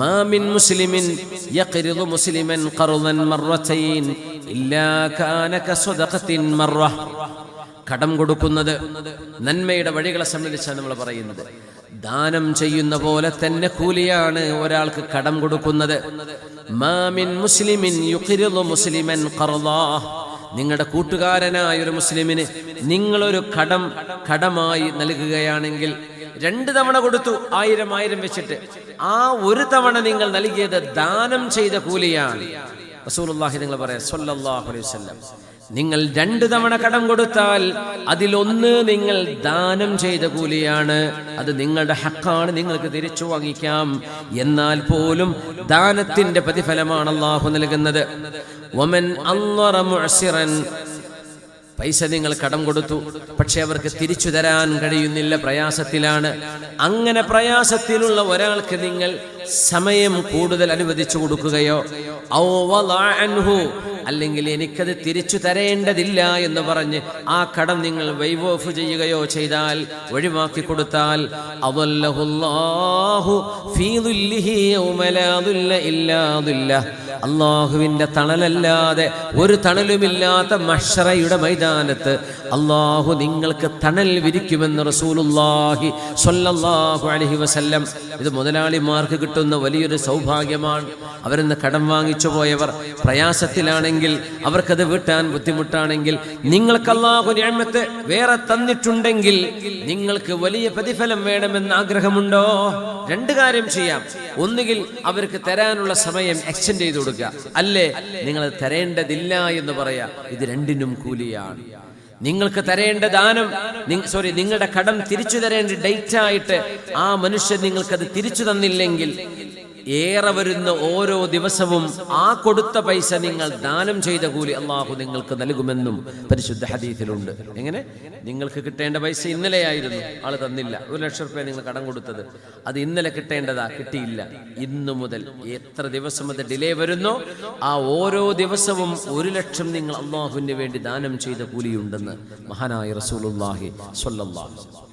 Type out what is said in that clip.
മാമിൻ മുസ്ലിമിൻ يقرض മുസ്ലിമൻ قرضا മർറതൈൻ ഇല്ലാ كان കസ്വദഖത്തിൻ മർറ കടം കൊടുക്കുന്നത് നന്മയുടെ വഴികളെ സംബന്ധിച്ചാണ് നമ്മൾ പറയുന്നത്. ദാനം ചെയ്യുന്ന പോലെ തന്നെ കൂലിയാണ് ഒരാൾക്ക് കടം കൊടുക്കുന്നത്. മാമിൻ മുസ്ലിമിൻ മുസ്ലിമൻ നിങ്ങളുടെ കൂട്ടുകാരനായ ഒരു മുസ്ലിമിന് നിങ്ങളൊരു കടം കടമായി നൽകുകയാണെങ്കിൽ രണ്ട് തവണ കൊടുത്തു ആയിരം ആയിരം വെച്ചിട്ട്. ആ ഒരു തവണ നിങ്ങൾ നൽകിയത് ദാനം ചെയ്ത കൂലിയാണ്. റസൂലുള്ളാഹി നിങ്ങൾ പറയാം സല്ലല്ലാഹു അലൈഹി വസല്ലം. നിങ്ങൾ രണ്ട് തവണ കടം കൊടുത്താൽ അതിലൊന്ന് നിങ്ങൾ ദാനം ചെയ്ത കൂലിയാണ്. അത് നിങ്ങളുടെ ഹക്കാണ് നിങ്ങൾക്ക് തിരിച്ചു വാങ്ങിക്കാം. എന്നാൽ പോലും ദാനത്തിന്റെ പ്രതിഫലമാണ് അള്ളാഹു നൽകുന്നത്. പൈസ നിങ്ങൾ കടം കൊടുത്തു. പക്ഷെ അവർക്ക് തിരിച്ചു തരാൻ കഴിയുന്നില്ല പ്രയാസത്തിലാണ്. അങ്ങനെ പ്രയാസത്തിലുള്ള ഒരാൾക്ക് നിങ്ങൾ സമയം കൂടുതൽ അനുവദിച്ചു കൊടുക്കുകയോ അല്ലെങ്കിൽ എനിക്കത് തിരിച്ചു തരേണ്ടതില്ല എന്ന് പറഞ്ഞ് ആ കടം നിങ്ങൾ വൈവ് ഓഫ് ചെയ്യുകയോ ചെയ്താൽ ഒഴിവാക്കി കൊടുത്താൽ അവല്ലഹുല്ലാഹു ഫീദുല്ലിഹി ഉമലാദുല്ല ലാ അള്ളാഹുവിന്റെ തണലല്ലാതെ ഒരു തണലുമില്ലാത്ത മഷറയുടെ മൈതാനത്ത് അള്ളാഹു നിങ്ങൾക്ക് തണൽ വിരിക്കുമെന്ന് റസൂലുല്ലാഹി സ്വല്ലല്ലാഹു അലഹി വസല്ലം. ഇത് മുതലാളിമാർക്ക് കിട്ടുന്ന വലിയൊരു സൗഭാഗ്യമാണ്. അവരിന്ന് കടം വാങ്ങിച്ചു പോയവർ പ്രയാസത്തിലാണെങ്കിൽ അവർക്കത് വീട്ടാൻ ബുദ്ധിമുട്ടാണെങ്കിൽ നിങ്ങൾക്ക് അള്ളാഹു ഞാമത്ത് വേറെ തന്നിട്ടുണ്ടെങ്കിൽ നിങ്ങൾക്ക് വലിയ പ്രതിഫലം വേണമെന്ന് ആഗ്രഹമുണ്ടോ? രണ്ട് കാര്യം ചെയ്യാം. ഒന്നുകിൽ അവർക്ക് തരാനുള്ള സമയം എക്സ്റ്റെൻഡ് ചെയ്തു കൊടുക്കുക. അല്ലേ? നിങ്ങൾ തരേണ്ടതില്ല എന്ന് പറയാ. ഇത് രണ്ടിനും കൂലിയാണ്. നിങ്ങൾക്ക് തരേണ്ട ദാനം സോറി നിങ്ങളുടെ കടം തിരിച്ചു തരേണ്ട ഡേറ്റ് ആയിട്ട് ആ മനുഷ്യൻ നിങ്ങൾക്കത് തിരിച്ചു തന്നില്ലെങ്കിൽ ഏറെ വരുന്ന ഓരോ ദിവസവും ആ കൊടുത്ത പൈസ നിങ്ങൾ ദാനം ചെയ്ത കൂലി അള്ളാഹു നിങ്ങൾക്ക് നൽകുമെന്നും പരിശുദ്ധ ഹദീഫിലുണ്ട് എങ്ങനെ? നിങ്ങൾക്ക് കിട്ടേണ്ട പൈസ ഇന്നലെയായിരുന്നു ആൾ തന്നില്ല. ഒരു ലക്ഷം റുപ്യ നിങ്ങൾ കടം കൊടുത്തത്. അത് ഇന്നലെ കിട്ടേണ്ടതാ കിട്ടിയില്ല. ഇന്നു മുതൽ എത്ര ദിവസം അത് ഡിലേ വരുന്നോ? ആ ഓരോ ദിവസവും ഒരു ലക്ഷം നിങ്ങൾ അള്ളാഹുവിന് വേണ്ടി ദാനം ചെയ്ത കൂലിയുണ്ടെന്ന് മഹാനായ റസൂലുള്ളാഹി സ്വല്ലല്ലാഹു